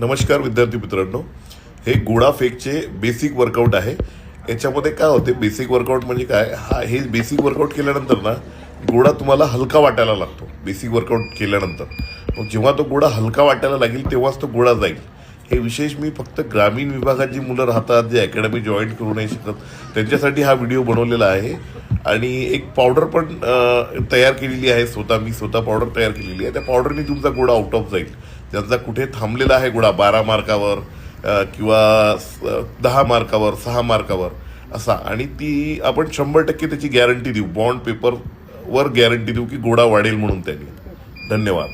नमस्कार विद्यार्थी मित्रांनो. हे गोडा फेकचे बेसिक वर्कआउट आहे. याच्यामध्ये काय होते? बेसिक वर्कआउट म्हणजे काय? हा हे बेसिक वर्कआउट केल्यानंतर ना गोडा तुम्हाला हलका वाटायला लागतो बेसिक वर्कआउट केल्यानंतर. मग जेव्हा तो गोडा हलका वाटायला लागेल तेव्हाच तो गोडा जाईल. हे विशेष मी फक्त ग्रामीण विभागात जी मुलं राहतात जे अकॅडमी जॉईन करू नाही शकत त्यांच्यासाठी हा व्हिडिओ बनवलेला आहे. आणि एक पावडर पण तयार केलेली आहे स्वतः मी स्वतः पावडर तयार केलेली आहे. त्या पावडरनी तुमचा गोडा आउट ऑफ जाईल. त्यांचा कुठे थांबलेला आहे गोळा बारा मार्कावर किंवा दहा मार्कावर सहा मार्कावर असा. आणि ती आपण शंभर टक्के त्याची गॅरंटी देऊ. बॉन्ड पेपरवर गॅरंटी देऊ की गोडा वाढेल म्हणून त्यांनी. धन्यवाद.